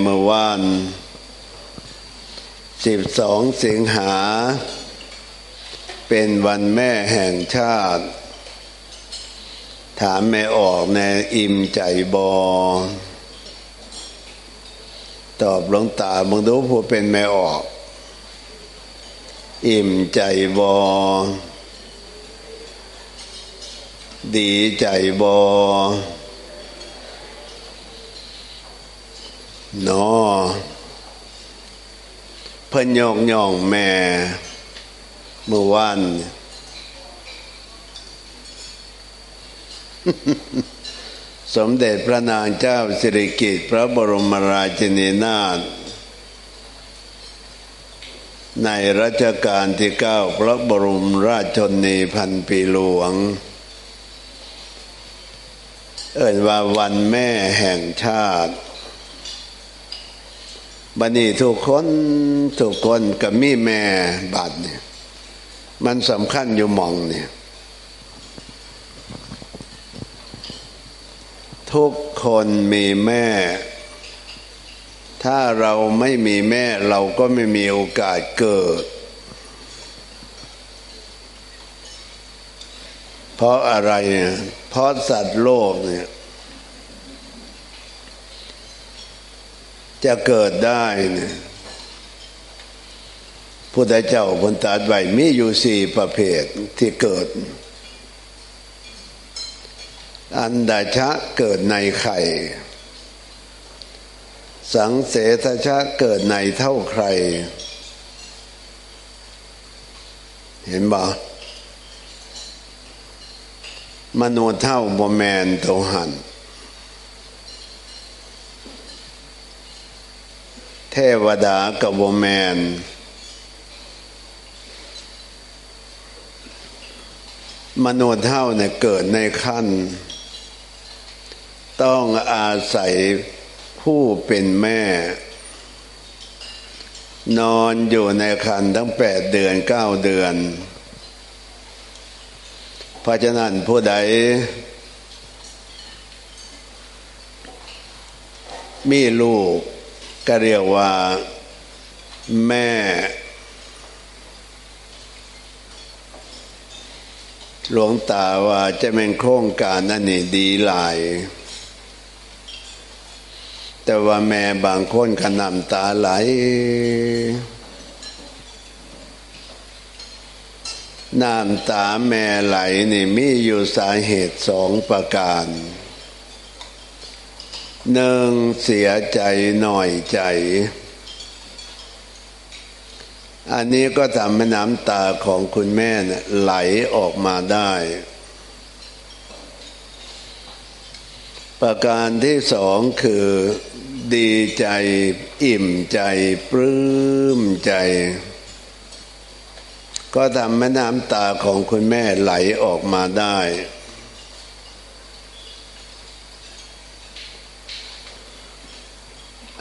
เมื่อวานสิบสองสิงหา เป็นวันแม่แห่งชาติ ถามไม่ออกในอิ่มใจบอ ตอบหลวงตามึงดูผู้เป็นไม่ออก อิ่มใจบอ ดีใจบอ นาะเพิ่นยองย่องแม่เมื่อวานสมเด็จพระนางเจ้าสิริกิติ์พระบรมราชินีนาถในรัชกาลที่เก้าพระบรมราชชนีพันปีหลวง เอ่นว่าวันแม่แห่งชาติ บันนี้ทุกคนทุกคนกับมีแม่บาดเนี่ย มันสำคัญอยู่มองเนี่ยทุกคนมีแม่ ถ้าเราไม่มีแม่เราก็ไม่มีโอกาสเกิด เพราะอะไรเนี่ยเพราะสัตว์โลกเนี่ย จะเกิดได้เนี่ยพุทธเจ้าพนตรัสไว้มีอยู่สี่ประเภทที่เกิด อันดาชะเกิดในไข่ สังเสทชะเกิดในเท่าใคร เห็นบ่มโนเท่าบแมนโตหัน ทวดากับวแมน มนุษย์เท่าเนี่ยเกิดในขั้น ต้องอาศัยผู้เป็นแม่ นอนอยู่ในคันทั้งแปดเดือนเก้าเดือน เพราะฉะนั้นผู้ใดมีลูก ก็เรียกว่าแม่หลวงตาว่าจะเป็นโครงการนั่นนี่ดีหลาย แต่ว่าแม่บางคนขนำตาไหล น้ำตาแม่ไหลนี่มีอยู่สาเหตุสองประการ หนึ่งเสียใจหน่อยใจ อันนี้ก็ทำให้น้ำตาของคุณแม่ไหลออกมาได้ ประการที่สองคือดีใจอิ่มใจปลื้มใจ ก็ทำให้น้ำตาของคุณแม่ไหลออกมาได้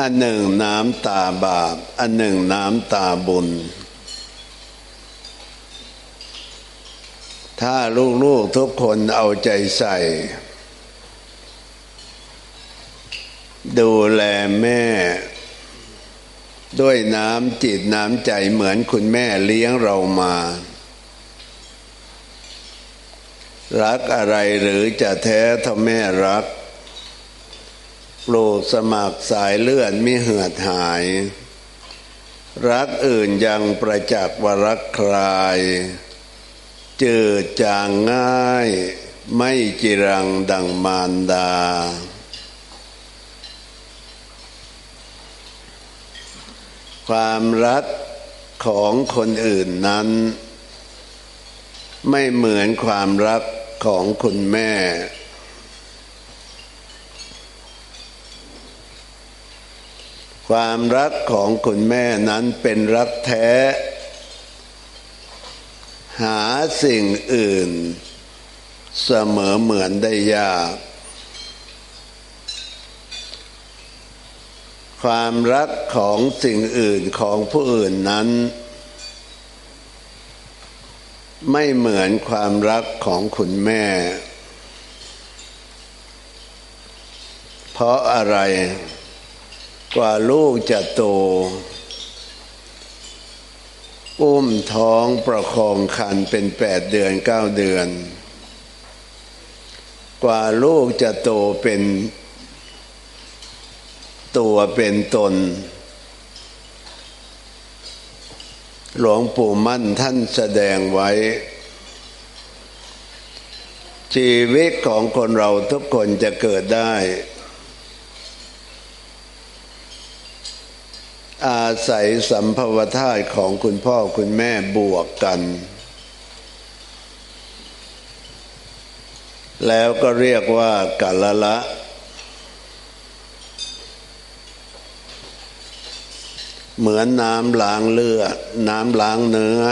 อันหนึ่งน้ำตาบาป อันหนึ่งน้ำตาบุญ ถ้าลูกๆทุกคนเอาใจใส่ ดูแลแม่ ด้วยน้ำจิตน้ำใจเหมือนคุณแม่เลี้ยงเรามา รักอะไรหรือจะแท้ทำแม่รัก โปลูกสมัครสายเลือดมิเหือดหาย รักอื่นยังประจักษ์วรักใครเจืดจางง่าย ไม่จิรังดังมารดาความรักของคนอื่นนั้น ไม่เหมือนความรักของคุณแม่ ความรักของคุณแม่นั้นเป็นรักแท้ หาสิ่งอื่น เสมอเหมือนได้ยาก ความรักของสิ่งอื่นของผู้อื่นนั้น ไม่เหมือนความรักของคุณแม่ เพราะอะไร กว่าลูกจะโต อุ้มท้องประคองคันเป็นแปดเดือนเก้าเดือน กว่าลูกจะโตเป็นตัวเป็นตน หลวงปู่มั่นท่านแสดงไว้ ชีวิตของคนเราทุกคนจะเกิดได้ อาศัยสัมภวธาตุของคุณพ่อคุณแม่บวกกัน แล้วก็เรียกว่ากัลละ เหมือนน้ำล้างเลือด น้ำล้างเนื้อ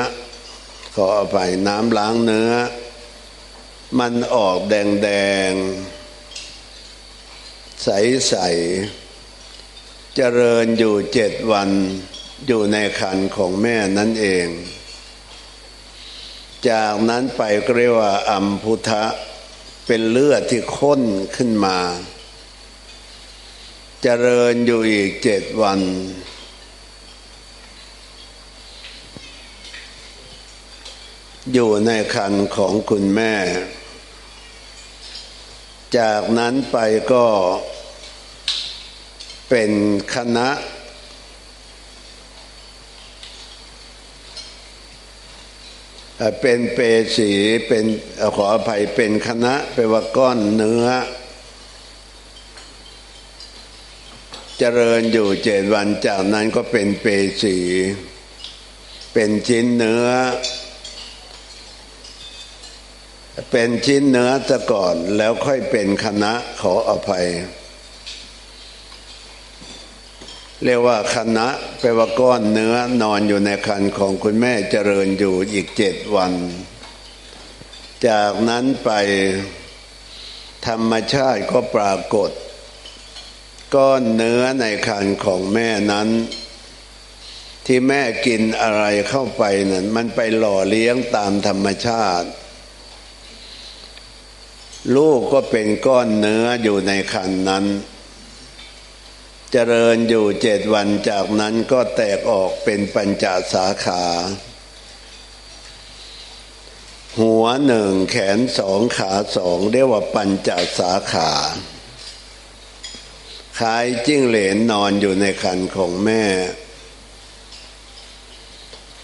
ขออภัยน้ำล้างเนื้อ มันออกแดงแดงใสใส เจริญอยู่เจ็ดวันอยู่ในคันของแม่นั่นเอง จากนั้นไปก็เรียกว่าอัมพุทะเป็นเลือดที่ข้นขึ้นมาเจริญอยู่อีกเจ็ดวัน อยู่ในคันของคุณแม่ จากนั้นไปก็ เป็นคณะ เป็นเปสีเป็นขออภัยเป็นคณะเปว่าก้อนเนื้อ เจริญอยู่เจ็ดวันจากนั้นก็เป็นเปสี เป็นชิ้นเนื้อ เป็นชิ้นเนื้อซะก่อนแล้วค่อยเป็นคณะขออภัย เรียกว่าคณะแปลว่าก้อนเนื้อนอนอยู่ในคันของคุณแม่เจริญอยู่อีกเจ็ดวัน จากนั้นไปธรรมชาติก็ปรากฏ ก้อนเนื้อในคันของแม่นั้น ที่แม่กินอะไรเข้าไปนั้นมันไปหล่อเลี้ยงตามธรรมชาติ ลูกก็เป็นก้อนเนื้ออยู่ในคันนั้น เจริญอยู่เจ็ดวันจากนั้นก็แตกออกเป็นปัญจสาขา หัวหนึ่งแขนสองขาสองเรียกว่าปัญจสาขาคล้ายจิ้งเหลนนอนอยู่ในคันของแม่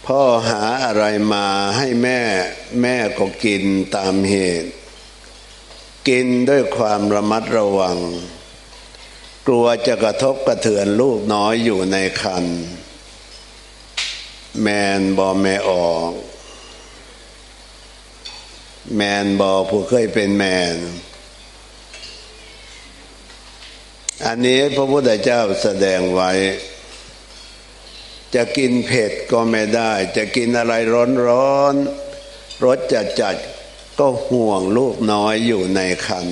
พ่อหาอะไรมาให้แม่ แม่ก็กินตามเหตุ กินด้วยความระมัดระวัง กลัวจะกระทบกระเทือนลูกน้อยอยู่ในคัน แมนบอแม่ออก แมนบอผู้เคยเป็นแมน อันนี้พระพุทธเจ้าแสดงไว้ จะกินเผ็ดก็ไม่ได้ จะกินอะไรร้อนร้อนรสจัดจัดก็ห่วงลูกน้อยอยู่ในคัน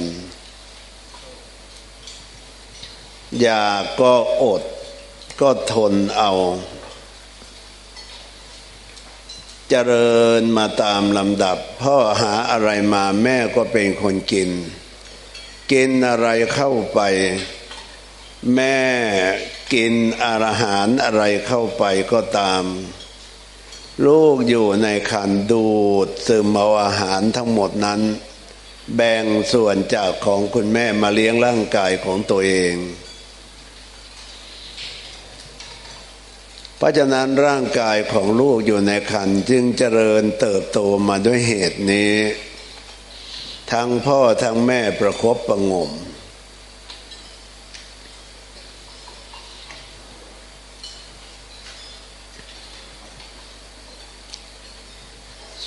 อยากก็อด ก็ทนเอา เจริญมาตามลำดับ พ่อหาอะไรมาแม่ก็เป็นคนกิน กินอะไรเข้าไป แม่กินอาหารอะไรเข้าไปก็ตาม ลูกอยู่ในคันดูดซึมเอาอาหารทั้งหมดนั้น แบ่งส่วนจากของคุณแม่มาเลี้ยงร่างกายของตัวเอง เพราะฉะนั้นร่างกายของลูกอยู่ในคันจึงเจริญเติบโตมาด้วยเหตุนี้ ทั้งพ่อทั้งแม่ประครบประงม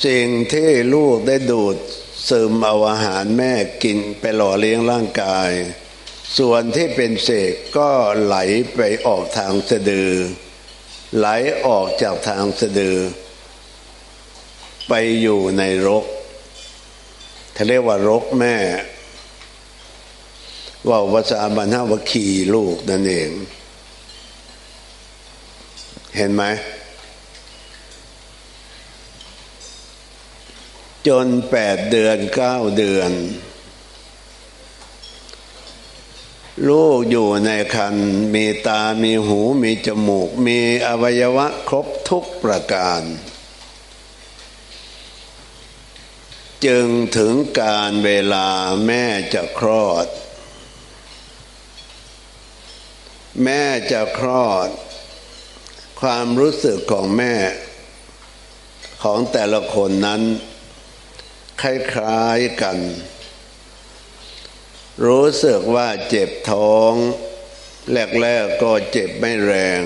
สิ่งที่ลูกได้ดูดซึมเอาอาหารแม่กินไปหล่อเลี้ยงร่างกาย ส่วนที่เป็นเศษก็ไหลไปออกทางสะดือ ไหลออกจากทางสะดือ ไปอยู่ในรกเขาเรียกว่ารกแม่ ว่าภาษาบรรณาวคีลูกนั่นเอง เห็นไหม จนแปดเดือนเก้าเดือน ลูกอยู่ในคันมีตา มีหู มีจมูก มีอวัยวะครบทุกประการ จึงถึงการเวลาแม่จะคลอด แม่จะคลอด ความรู้สึกของแม่ของแต่ละคนนั้น คล้ายๆกัน รู้สึกว่าเจ็บท้อง แรกๆก็เจ็บไม่แรง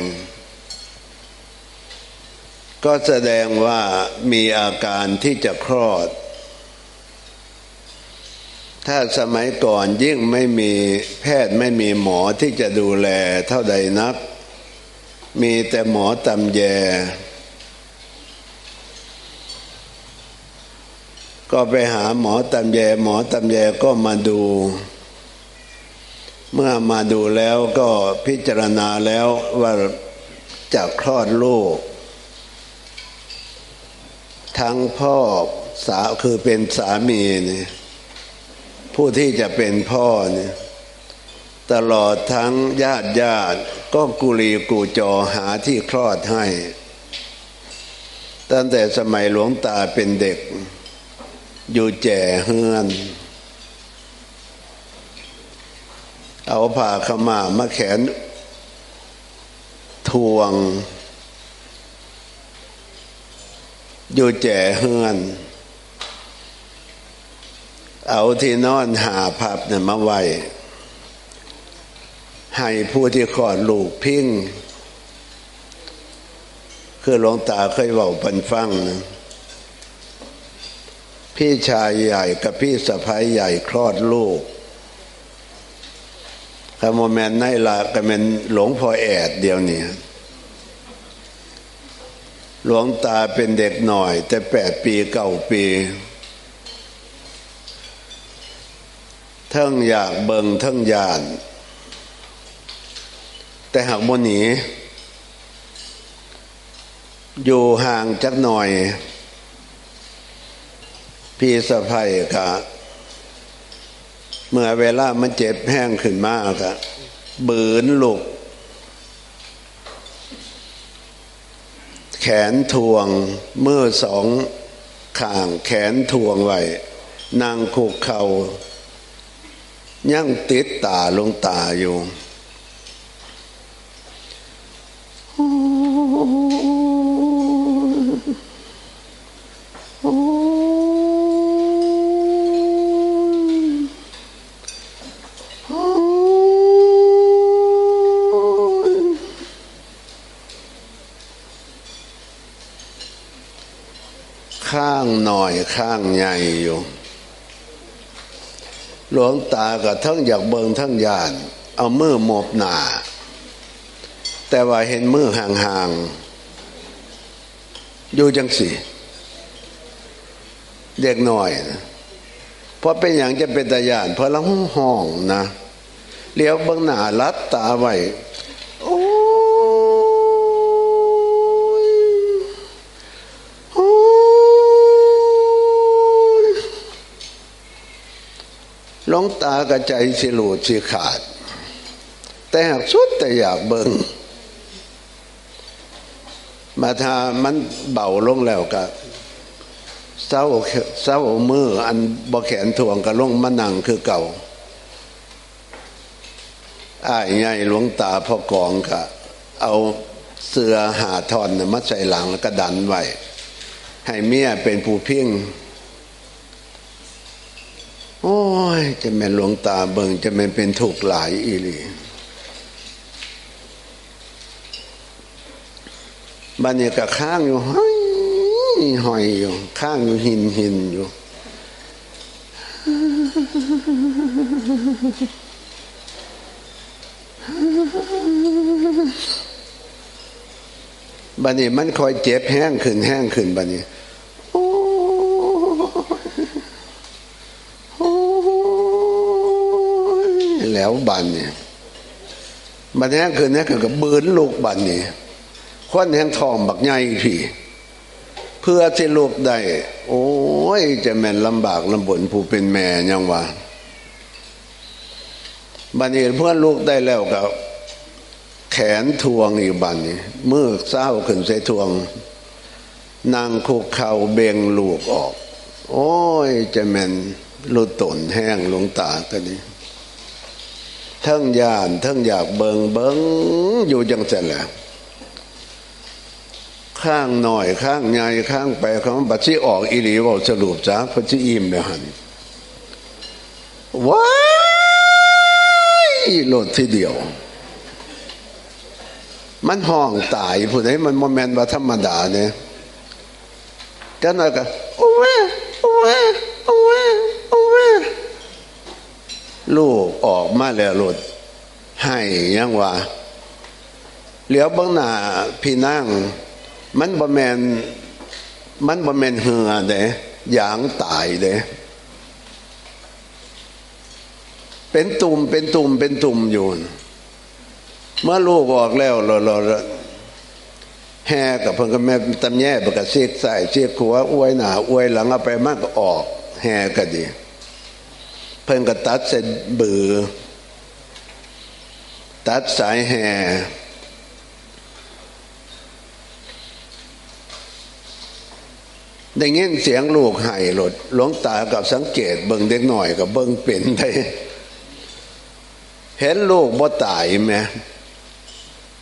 ก็แสดงว่ามีอาการที่จะคลอด ถ้าสมัยก่อนยิ่งไม่มีแพทย์ไม่มีหมอที่จะดูแลเท่าใดนัก มีแต่หมอตำแยก็ไปหาหมอตำแยหมอตำแยก็มาดู เมื่อมาดูแล้วก็พิจารณาแล้วว่าจะคลอดลูก ทั้งพ่อสาวคือเป็นสามีนี่ผู้ที่จะเป็นพ่อนี่ตลอดทั้งญาติญาติก็กุลีกูจอหาที่คลอดให้ ตั้งแต่สมัยหลวงตาเป็นเด็ก อยู่แจ่เฮือน เอาผ้าขมามาแขนทวง อยู่แจ่เฮือน เอาที่นอนหาพับเนี่ยมาไว้ให้ผู้ที่ขอดลูกพิ้งคือหลวงตาเคยบอกปันฟังนะพี่ชายใหญ่กับพี่สะพ้ายใหญ่คลอดลูก คำว่าแมนไนละก็แมนหลวงพ่อแอดเดียวนี่หลวงตาเป็นเด็กหน่อย แต่แปดปีเก้าปีทั้งอยากเบิงทั้งยาน แต่หากบนหนีอยู่ห่างจักหน่อย พี่สะพ้ยกับ เมื่อเวลามันเจ็บแห้งขึ้นมากอะบืนลุก แขนทวงเมื่อสองข้างแขนทวงไว้นางคุกเขายังติดตาลงตาอยู่ อยข้างใหญ่อยู่ หลวงตากับทั้งอยากเบิงทั้งยาน เอามือหมบหนาแต่ว่าเห็นมือห่างๆ อยู่จังสิเด็กหน่อยนะเพราะเป็นอย่างจะเป็นตาญานเพราะละห้องนะเลี้ยวเบิงหนาลัดตาไว้ ลงตากระใจสิลูดสิขาด แต่หากสุดแต่อยากเบิงมาทามันเบาลงแล้วก็เศร้าเศร้ามืออันบอแขนถ่วงกับลงมะนังคือเก่าอ้ายไงหลวงตาพ่อกองกะเอาเสื้อหาทอนมาใส่หลังแล้วก็ดันไว้ให้เมียเป็นผู้พิ้ง โอ้ย จะแม่นหลวงตาเบิงจะแม่นเป็นถูกหลายอีหลีบันนี้ก็ข้างอยู่ห้อยหอยอยู่ ข้างอยู่หินหินอยู่ บันนี้มันคอยเจ็บแห้งขึ้นแห้งขึ้นบันนี้ แล้วบันเนี่ยบันนี้คือเนี่ยคือกับบืนลูกบันนี่ควันแห่งทองบักใหญ่พี่เพื่อที่ลูกได้โอ้ย จะแม่นลำบากลำบนผู้เป็นแม่ยังวะบันนี้เพื่อนลูกได้แล้วกับแขนทวงอีกบันนี้มือเศร้าขึ้นใส่ทวง นางคุกเข่าเบงลูกออก โอ้ย จะแม่นลุดตนแห้งหลวงตาตัว ทั้งยานทั้งอยากเบิงเบิงอยู่จังจันแหละข้างหน่อยข้างใหญ่ข้างไปเขาบัดที่ออกอีหลีบอกสรุปจ้าพระที่อิ่มเนี่ยหันว้ายหลดทีเดียว มันห้องตายผู้ใดมันโมเมนต์ว่าธรรมดาเนี่ยกันอะไรกันโอ้ยโอ้ยโอ้ยโอ้ย ลูกออกมาแล้วหลุดให้ยังว่าเหลียวบังหน้าพี่นั่ง มันบ่แมนมันบ่แมนเหือเด้ยางตายเด้เป็นตุ่มเป็นตุ่มเป็นตุ่มอยู่ เมื่อลูกออกแล้วเราเราแห่กับเพิ่งก็แม่ตำแย่ประกาศเสียกใส่เสียกหัวอวยหนาอวยหลังเอาไปมากก็ออก แห่ก็ดี พิ่งก็ตัดเส้นบือ ตัดสายแห่ได้ยินเสียงลูกไห้หลดหลวงตากับสังเกตเบิ่งเด็กหน่อยกับเบิ่งเป็นได้เห็นลูกบ่ตายไหม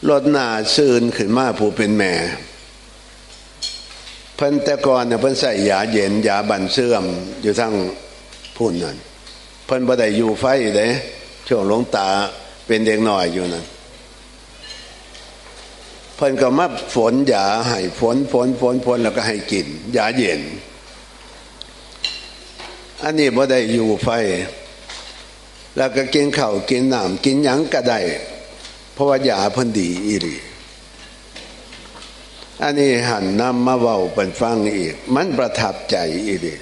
รถหน้าซื่นขึ้นมาผู้เป็นแม่ เพิ่นแต่ก่อนเนี่ยเพิ่นใส่ยาเย็นยาบันเสื่อมอยู่ทั้งพุ่นนั่น เพิ่นบ่ได้อยู่ไฟเด้ช่วงหลวงตาเป็นเด็กหน่อยอยู่นั่นเพิ่นก็มาฝนยาให้ฝนฝนฝนฝนแล้วก็ให้กินยาเย็น อันนี้บ่ได้อยู่ไฟ แล้วก็กินข้าวกินน้ำกินหยังก็ได้เพราะว่ายาเพิ่นดีอีหลีอันนี้หันนำมาเว้าเป็นฟังอีก มันประทับใจอีหลี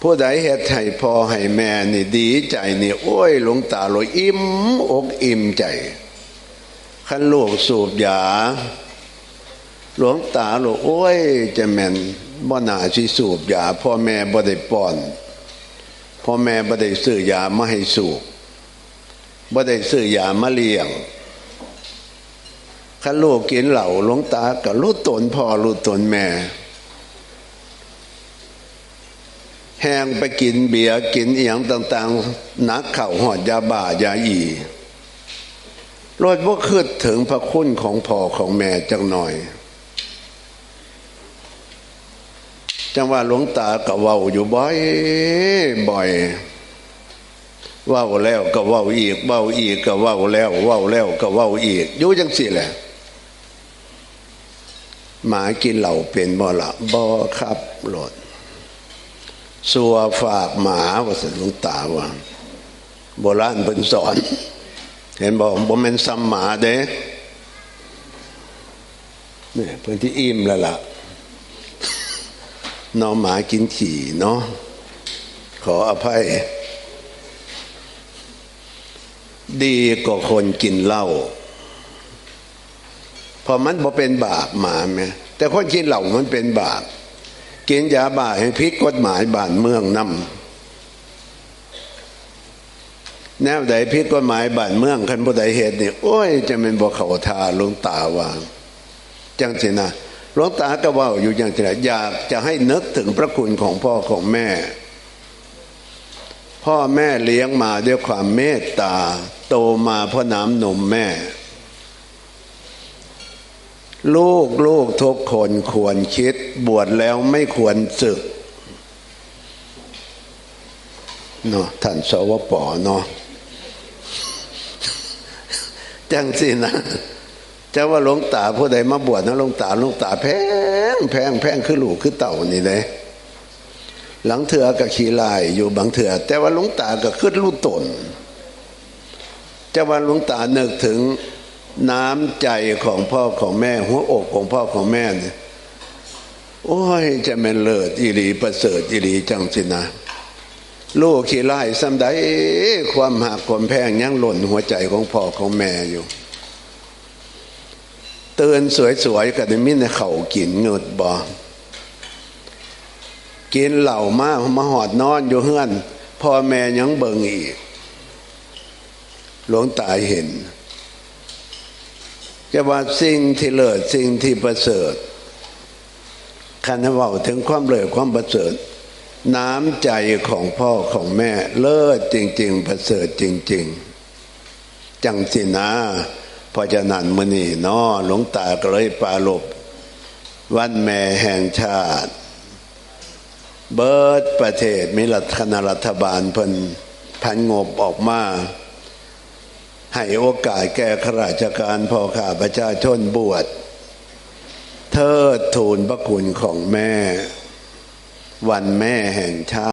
ผู้ใดเฮ็ดให้พ่อให้แม่นี่ดีใจนี่โอ้ยหลวงตาลอยอิ่มอกอิ่มใจขันลูกสูบยาหลวงตาหลวงโอ้ยจะแม่นบ่นาสิสูบยาพ่อแม่บ่ได้ป้อนพ่อแม่บ่ได้ซื้อยามาให้สูบบ่ได้ซื้อยามาเลี้ยงขันลูกกินเหล่าหลวงตาก็รู้ตนพ่อรู้ตนแม่ แห้งไปกินเบียร์กินเอียงต่างๆ นักเข่าหอดยาบ้ายาอีรถว่าคืดถึงพระคุณของพ่อของแม่จังหน่อย จังว่าหลวงตาก็เว้าอยู่บ่อยบ่อยเว้าแล้วก็เว้าอีกเว้าอีกก็เว้าแล้วเว้าแล้วก็เว้าอีกอยู่จังสิแหละหมากินเหล่าเป็นบ่ละบ่ครับหลด สัวฝากหมาว่าสหลวงตาว่าโบราณเป็นสอน เห็นบอกบ่แม่นซ้ำหมาเด้เนี่ยเพื่อนที่อิ่มแล้วล่ะน้องหมากินขี่เนาะขออภัย ดีกว่าคนกินเหล้าพอมันบ่เป็นบาปหมาไหมแต่คนกินเหล้ามันเป็นบาป กินยาบ้าให้พิษกฎหมายบ้านเมืองนำแนวใดพิษกฎหมายบ้านเมืองคันผู้ใดเหตุนี่โอ้ย จะเป็นบ่เขาทาหลวงตาวางจังสินะหลวงตาก็ว่าอยู่อย่างที่อยากจะให้นึกถึงพระคุณของพ่อของแม่ พ่อแม่เลี้ยงมาด้วยความเมตตา โตมาเพราะน้ำนมแม่ ลูกลูกทุกคนควรคิดบวชแล้วไม่ควรศึกเนาะท่านสวปเนาะจังสินะจะว่าหลวงตาผู้ใดมาบวชนะหลวงตาหลวงตาแพงแพงแพงคือหลูกคือเต่านี่เลยหลังเถื่อกับขี้ลายอยู่บางเถื่อแต่ว่าหลวงตาก็ขึ้นรูตนจะว่าหลวงตาเนึกถึง น้ำใจของพ่อของแม่ หัวอกของพ่อของแม่เนี่ยโอ้ยจะเป็นเลิศอิรีประเสริฐอิรีจังสินะลูกขี้ไล่ซ้ำใดความหักความแพงยังหล่นหัวใจของพ่อของแม่อยู่ เตือนสวยๆกับมินเขากินเงิดบอกินเหล่ามามาหอดนอนอยู่เฮือนพ่อแม่ยังเบิงอีก หลวงตาเห็น จะว่าสิ่งที่เลิศสิ่งที่ประเสริฐคันว่าถึงความเลิศความประเสริฐ น้ำใจของพ่อของแม่เลิศจริง ๆ ประเสริฐจริง ๆ จังสินะพราะนันมือนี่นอหลวงตาก็เลยปาลบวันแม่แห่งชาติ เบิร์ดประเทศมีรัฐคณะรัฐบาลเพิ่นพันงบออกมา ให้โอกาสแก่ข้าราชการพ่อข้าประชาชนบวชเทิดทูนพระคุณของแม่ วันแม่แห่งชาติ